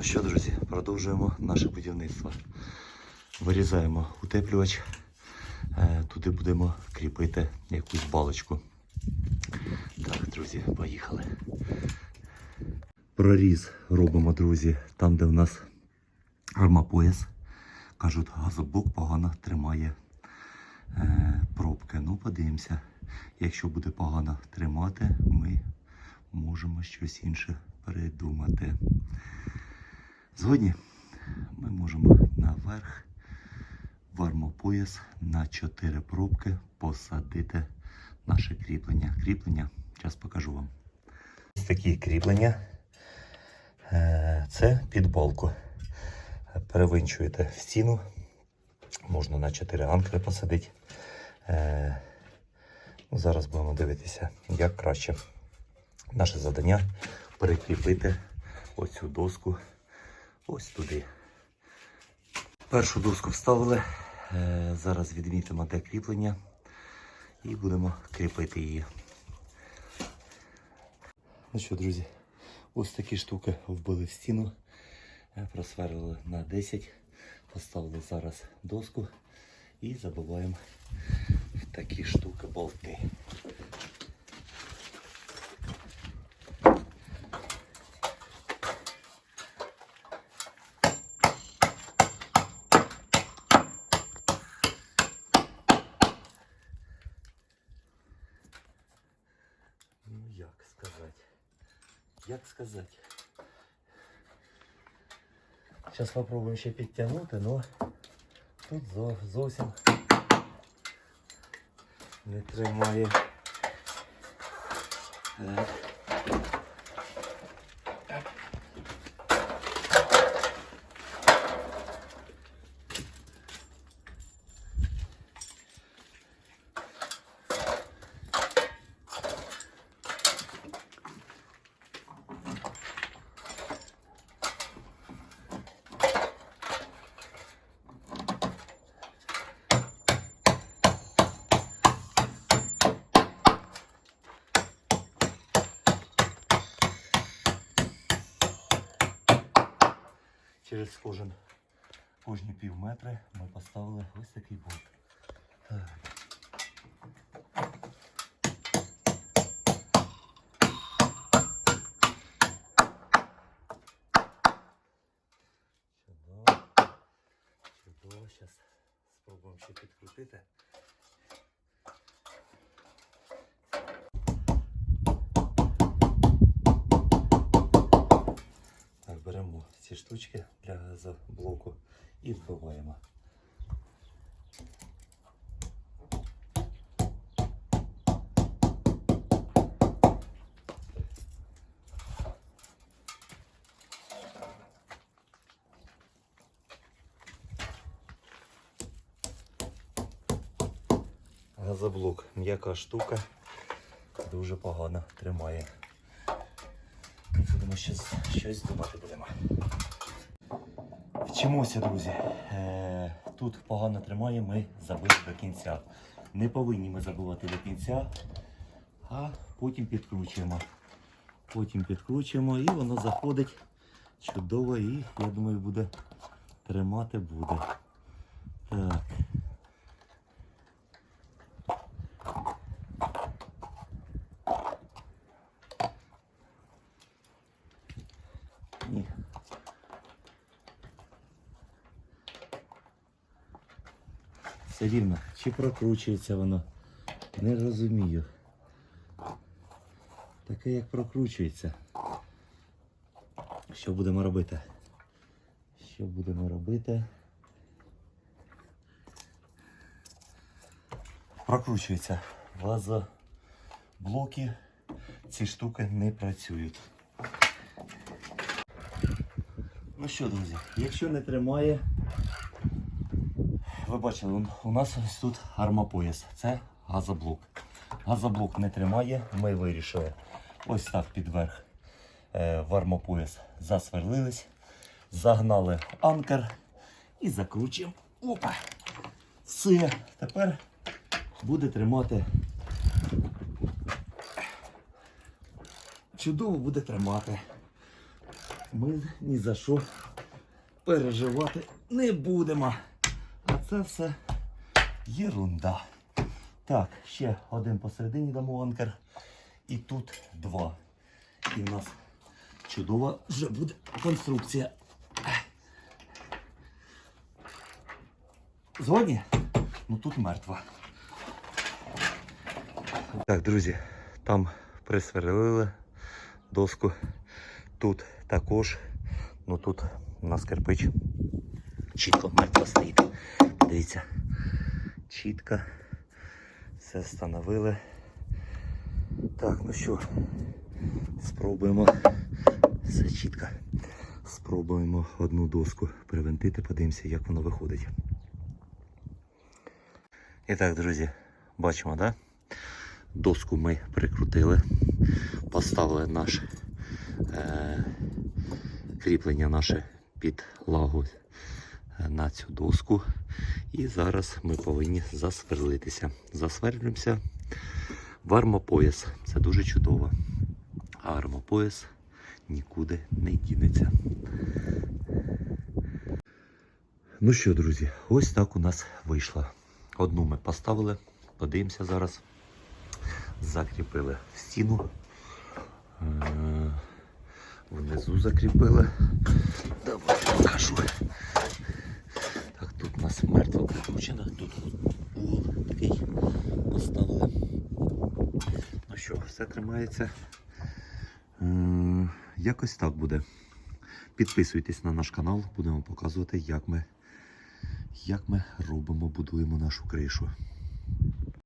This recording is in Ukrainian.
Ну що, друзі, продовжуємо наше будівництво. Вирізаємо утеплювач. Е, Туди будемо кріпити якусь балочку. Так, друзі, поїхали. Проріз робимо, друзі, там, де в нас армапояс. Кажуть, газоблок погано тримає е, пробки. Ну, подивимося. Якщо буде погано тримати, ми можемо щось інше придумати. Згодні ми можемо наверх в армопояс на 4 пробки посадити наше кріплення. Кріплення, зараз покажу вам. Ось такі кріплення. Е, Це під балку. Перевинчуєте в стіну. Можна на 4 анкри посадити. Е, ну, Зараз будемо дивитися, як краще. Наше завдання перекріпити оцю доску ось туди. Першу доску вставили. Е, Зараз відмітимо де кріплення і будемо кріпити її. Ну що, друзі, ось такі штуки вбили в стіну, Е, просверлили на 10, поставили зараз доску і забиваємо в такі штуки болти. Ну, як сказати? Як сказати? Зараз спробуємо ще підтягнути, але тут зо- зовсім не тримає. Е, Через кожен кожні пів метри ми поставили ось такий болт. Так. Чудово. Чудово. Зараз спробуємо ще підкрутити. Так, беремо ці штучки для газоблоку і вбиваємо. Газоблок м'яка штука, дуже погано тримає. Будемо щось, щось думати будемо. Вчимося, друзі. Е, Тут погано тримає, ми забили до кінця. Не повинні ми забувати до кінця, а потім підкручуємо. Потім підкручуємо і воно заходить чудово і, я думаю, буде тримати буде. Так. Все рівно. Чи прокручується воно? Не розумію. Таке як прокручується. Що будемо робити? Що будемо робити? Прокручується. Вазоблоки. Ці штуки не працюють. Ну що, друзі, якщо не тримає, ви бачили, у нас ось тут армопояс. Це газоблок. Газоблок не тримає, ми вирішили ось так підверх е, в армопояс засверлились, загнали анкер і закручуємо. Опа! Все, тепер буде тримати. Чудово буде тримати. ми ні за що переживати не будемо. Це все єрунда. Так, ще один посередині дамо анкер. І тут два. І в нас чудова вже буде конструкція. Згодні? Ну тут мертва. Так, друзі, там присверлили доску. Тут також. Ну тут у нас кирпич. Чітко мертво стоїть. Дивіться. Чітко. Все встановили. Так, ну що, спробуємо. Все чітко. Спробуємо одну доску привинтити, подивимося, як воно виходить. І так, друзі, бачимо, да? Доску ми прикрутили, поставили наш е, кріплення наше під лагу на цю доску. І зараз ми повинні засверлитися. Засверлюємося в армопояс. Це дуже чудово. А армопояс нікуди не дінеться. Ну що, друзі, ось так у нас вийшло. Одну ми поставили, подивимося зараз. Закріпили в стіну. Е, Внизу закріпили. Давай покажу. Нас мертва кручена. тут угол такий поставили. Ну що, все тримається. Е, Якось так буде. Підписуйтесь на наш канал, будемо показувати, як ми, як ми робимо, будуємо нашу кришу.